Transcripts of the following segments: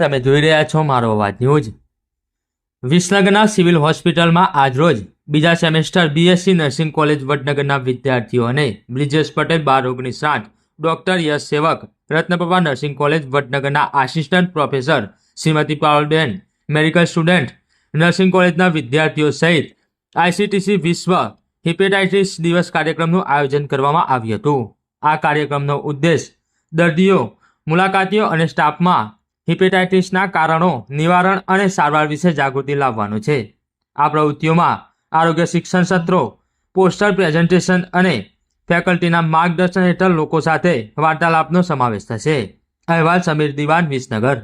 તમે જોઈ રહ્યા છો મારો અવાજ ન્યૂઝ. વિસનગરના સિવિલ હોસ્પિટલમાં આજરોજ બીજા સેમેસ્ટર બીએસસી નર્સિંગ કોલેજ વડનગરના વિદ્યાર્થીઓને બ્રિજેશ પટેલ, બાર ઓગણીસ આઠ, doctor Yash Sevak, Ratnaprabha nursing college વડનગરના assistant professor Shrimati Pavalben, medical student, nursing કોલેજના વિદ્યાર્થીઓ સહિત આઈસીટીસી વિશ્વ હિપેટાઇટિસ દિવસ કાર્યક્રમનું આયોજન કરવામાં આવ્યું હતું. આ કાર્યક્રમનો ઉદ્દેશ દર્દીઓ, મુલાકાતીઓ અને સ્ટાફમાં હિપેટાઇટિસના કારણો નિવારણ અને સારવાર વિશે જાગૃતિ લાવવાનું છે. આ પ્રવૃત્તિઓમાં આરોગ્ય શિક્ષણ સત્રો પોસ્ટર પ્રેઝન્ટેશન અને ફેકલ્ટીના માર્ગદર્શન હેઠળ લોકો સાથે વાર્તાલાપનો સમાવેશ થશે. અહેવાલ સમીર દિવાન, વિસનગર.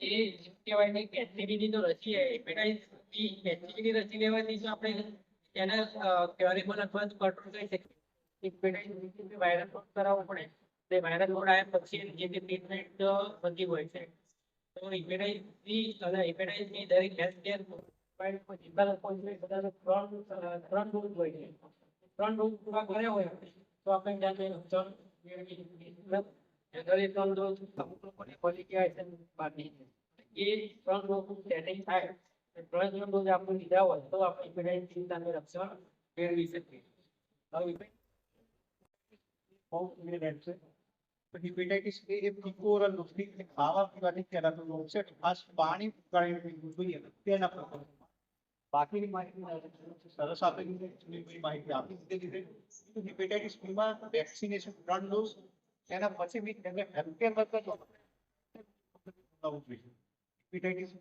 એ કહેવાય ને કે HCV ની તો hepatitis B HCV રસી લેવાથી આપણે. એને curable અથવા control કરી શકીએ. થી virus load કરાવવો પડે તે virus load આવ્યા પછી જે તે treatment બનતી હોય છે તો B અને B દરેક કોઈ જેટલા લોકો છે બધાને ત્રણ ત્રણ dose હોય છે ત્રણ dose પૂરા કર્યા હોય તો આપણે જાતે ત્રણ generally ત્રણ dose અમુક લોકોને qualification બાકી. એ ત્રણ dose setting થાય ખાસ પાણી તેના પર બાકીની માહિતી સરસ આપેલી માહિતી આપી દીધી છે. હિપેટાઇટિસ બીમાં વેક્સિનેશન ત્રણ ડોઝ એના પછી બી તેમને healthcare worker hepatitis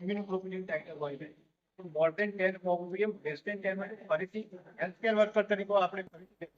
immunoglobulin titre હોય છે. મોર દેન ટેન હોવું લેસ દેન ટેન ફરીથી હેલ્થકેર વર્કર તરીકે આપણે ફરીથી